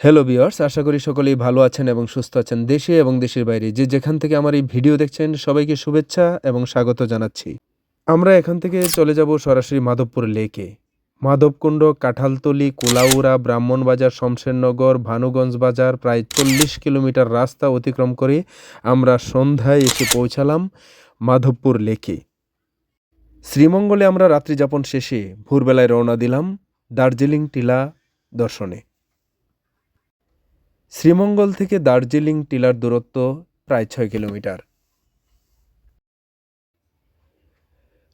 Hello বিয়ার্স আশা করি সকলেই ভালো আছেন এবং সুস্থ আছেন দেশে এবং দেশের বাইরে। যে যেখান থেকে আমার এই ভিডিও দেখছেন, সবাইকে শুভেচ্ছা এবং স্বাগত জানাচ্ছি। আমরা এখান থেকে চলে যাব সরাসরি মাধবপুর লেকে। মাধবকুণ্ড, কাঁঠালতলি, কুলাউড়া, ব্রাহ্মণবাজার, শমশেরনগর, ভানুগঞ্জ বাজার প্রায় চল্লিশ কিলোমিটার রাস্তা অতিক্রম করে আমরা সন্ধ্যায় এসে পৌঁছালাম মাধবপুর লেকে। শ্রীমঙ্গলে আমরা রাত্রিযাপন শেষে ভোরবেলায় রওনা দিলাম দার্জিলিং টিলা দর্শনে। শ্রীমঙ্গল থেকে দার্জিলিং টিলার দূরত্ব প্রায় ছয় কিলোমিটার।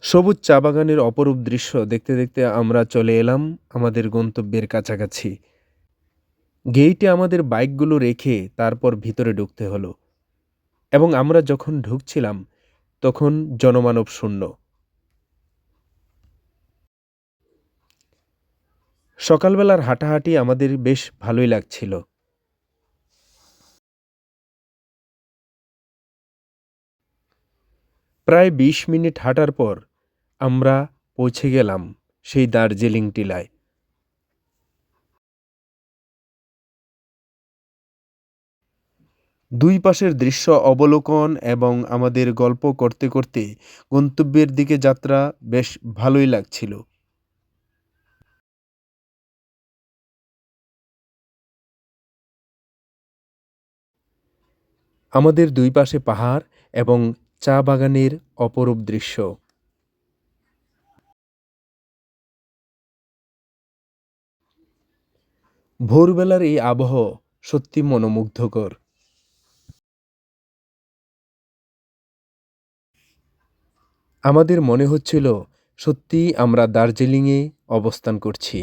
সবুজ চা বাগানের অপরূপ দৃশ্য দেখতে দেখতে আমরা চলে এলাম আমাদের গন্তব্যের কাছাকাছি। গেইটে আমাদের বাইকগুলো রেখে তারপর ভিতরে ঢুকতে হলো এবং আমরা যখন ঢুকছিলাম তখন জনমানব শূন্য। সকালবেলার হাঁটাহাঁটি আমাদের বেশ ভালোই লাগছিল। প্রায় বিশ মিনিট হাঁটার পর আমরা পৌঁছে গেলাম সেই দার্জিলিং টিলায়। দুই পাশের দৃশ্য অবলোকন এবং আমাদের গল্প করতে করতে গন্তব্যের দিকে যাত্রা বেশ ভালোই লাগছিল। আমাদের দুই পাশে পাহাড় এবং চা বাগানের অপরূপ দৃশ্য। ভোরবেলার এই আবহ সত্যি মনোমুগ্ধকর। আমাদের মনে হচ্ছিল সত্যি আমরা দার্জিলিংয়ে অবস্থান করছি।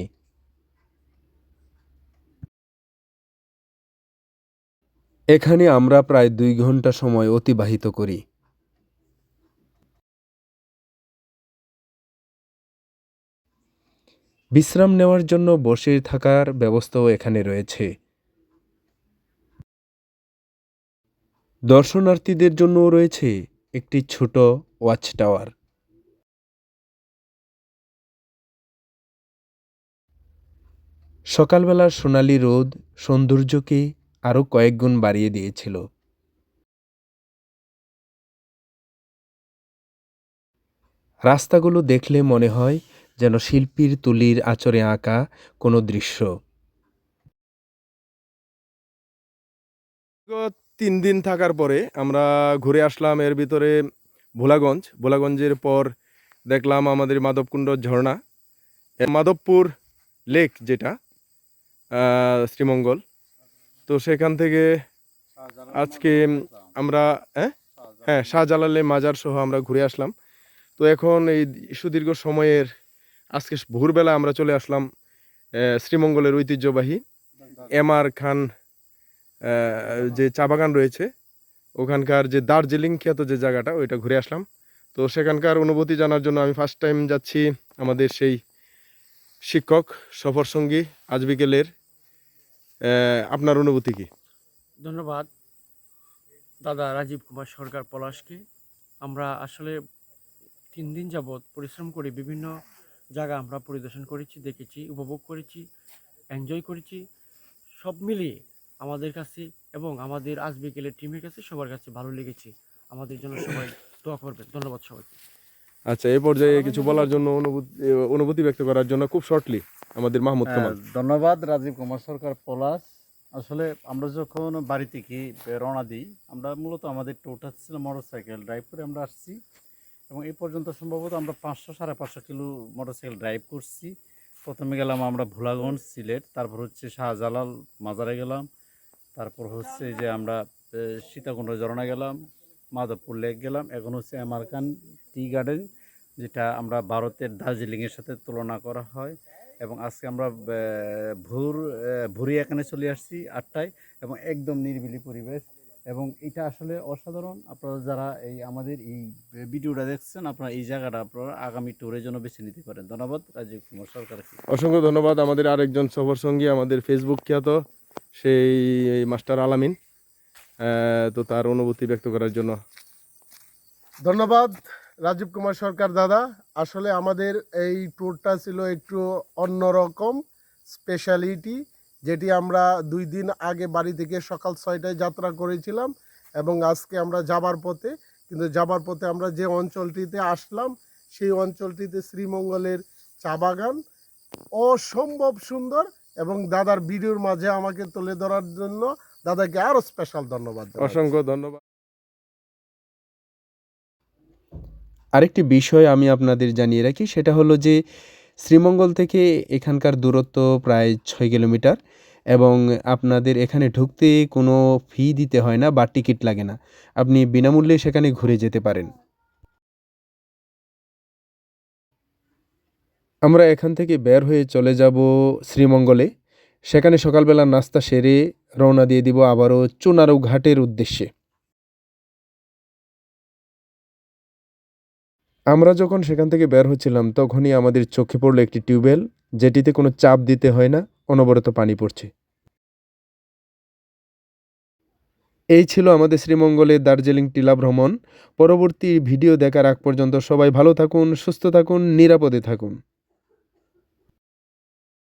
এখানে আমরা প্রায় দুই ঘণ্টা সময় অতিবাহিত করি। বিশ্রাম নেওয়ার জন্য বসে থাকার ব্যবস্থাও এখানে রয়েছে। দর্শনার্থীদের জন্যও রয়েছে একটি ছোট ওয়াচ টাওয়ার সকালবেলার সোনালি রোদ সৌন্দর্যকে আরও কয়েকগুণ বাড়িয়ে দিয়েছিল। রাস্তাগুলো দেখলে মনে হয় যেন শিল্পীর তুলির আচরে আঁকা কোনো দৃশ্য। তিন দিন থাকার পরে আমরা ঘুরে আসলাম এর ভিতরে ভোলাগঞ্জ। ভোলাগঞ্জের পর দেখলাম আমাদের মাধবকুণ্ড ঝর্ণা। মাধবপুর লেক যেটা শ্রীমঙ্গল। তো সেখান থেকে আজকে আমরা হ্যাঁ হ্যাঁ শাহজালালে মাজার সহ আমরা ঘুরে আসলাম। তো এখন এই সুদীর্ঘ সময়ের আজকে ভোরবেলা আমরা চলে আসলাম শ্রীমঙ্গলের ঐতিহ্যবাহী এম আর খান যে চা বাগান রয়েছে, ওখানকার যে দার্জিলিং খ্যাত যে জায়গাটা, ওইটা ঘুরে আসলাম। তো সেখানকার অনুভূতি জানার জন্য আমি ফার্স্ট টাইম যাচ্ছি আমাদের সেই শিক্ষক, সফর সঙ্গী আজ বিকেলের আপনার অনুভূতি কি? ধন্যবাদ। দাদা রাজীব কুমার সরকার পলাশকে। আমরা আসলে তিন দিন যাবৎ পরিশ্রম করে বিভিন্ন জায়গা আমরা পরিদর্শন করেছি দেখেছি উপভোগ করেছি এনজয় করেছি। সব মিলিয়ে আমাদের কাছে এবং আমাদের আজ বিকেলের টিমের কাছে সবার কাছে ভালো লেগেছে। আমাদের জন্য সবাই দোয়া করবেন। ধন্যবাদ সবাইকে। আচ্ছা এই পর্যায়ে কিছু বলার জন্য অনুভূতি অনুভূতি ব্যক্ত করার জন্য খুব শর্টলি আমাদের মাহমুদ কামাল। হ্যাঁ, ধন্যবাদ রাজীব কুমার সরকার পলাশ। আসলে আমরা যখন বাড়ি থেকে রওনা দিই আমরা মূলত আমাদের টোটা ছিল মোটর সাইকেল ড্রাইভ করে আমরা আসছি। এবং এই পর্যন্ত সম্ভবত আমরা পাঁচশো, সাড়ে পাঁচশো কিলো মোটর সাইকেল ড্রাইভ করছি। প্রথমে গেলাম আমরা ভোলাগঞ্জ, সিলেট, তারপর হচ্ছে শাহজালাল মাজারে গেলাম। তারপর হচ্ছে যে আমরা সীতাকুণ্ড ঝরনা গেলাম, মাধবপুর লেক গেলাম। এখন হচ্ছে এমআর খান টি গার্ডেন, যেটা আমরা ভারতের দার্জিলিংয়ের সাথে তুলনা করা হয়। এবং আজকে আমরা ভোর ভোরে এখানে চলে আসছি আটটায় এবং একদম নিরিবিলি পরিবেশ। এবং এটা আসলে অসাধারণ। আপনারা যারা এই আমাদের এই ভিডিওটা দেখছেন আপনারা এই জায়গাটা আপনারা আগামী ট্যুরের জন্য বেছে নিতে পারেন। ধন্যবাদ রাজীব কুমার সরকারকে। অসংখ্য ধন্যবাদ। আমাদের আরেকজন সফর সঙ্গী আমাদের ফেসবুক খ্যাত সেই মাস্টার আলামিন। তো তার অনুভূতি ব্যক্ত করার জন্য। ধন্যবাদ রাজীব কুমার সরকার দাদা। আসলে আমাদের এই ট্যুরটা ছিল একটু অন্যরকম স্পেশালিটি যেটি আমরা দুই দিন আগে বাড়ি থেকে সকাল ছয়টায় যাত্রা করেছিলাম এবং আজকে আমরা যাবার পথে, কিন্তু যাবার পথে আমরা যে অঞ্চলটিতে আসলাম, সেই অঞ্চলটিতে শ্রীমঙ্গলের চা বাগান অসম্ভব সুন্দর এবং দাদার ভিডিওর মাঝে আমাকে তুলে ধরার জন্য দাদাকে আরও স্পেশাল ধন্যবাদ অসংখ্য ধন্যবাদ। আরেকটি বিষয় আমি আপনাদের জানিয়ে রাখি, সেটা হলো যে শ্রীমঙ্গল থেকে এখানকার দূরত্ব প্রায় ছয় কিলোমিটার এবং আপনাদের এখানে ঢুকতে কোনো ফি দিতে হয় না বা টিকিট লাগে না। আপনি বিনামূল্যে সেখানে ঘুরে যেতে পারেন। আমরা এখান থেকে বের হয়ে চলে যাব শ্রীমঙ্গলে। সেখানে সকালবেলা নাস্তা সেরে রওনা দিয়ে দিব আবারও চুনারু ঘাটের উদ্দেশ্যে। আমরা যখন সেখান থেকে বের হচ্ছিলাম, তখনই আমাদের চোখে পড়ল একটি টিউবওয়েল, যেটিতে কোনো চাপ দিতে হয় না, অনবরত পানি পড়ছে। এই ছিল আমাদের শ্রীমঙ্গলে দার্জিলিং টিলা ভ্রমণ। পরবর্তী ভিডিও দেখার আগ পর্যন্ত সবাই ভালো থাকুন, সুস্থ থাকুন, নিরাপদে থাকুন।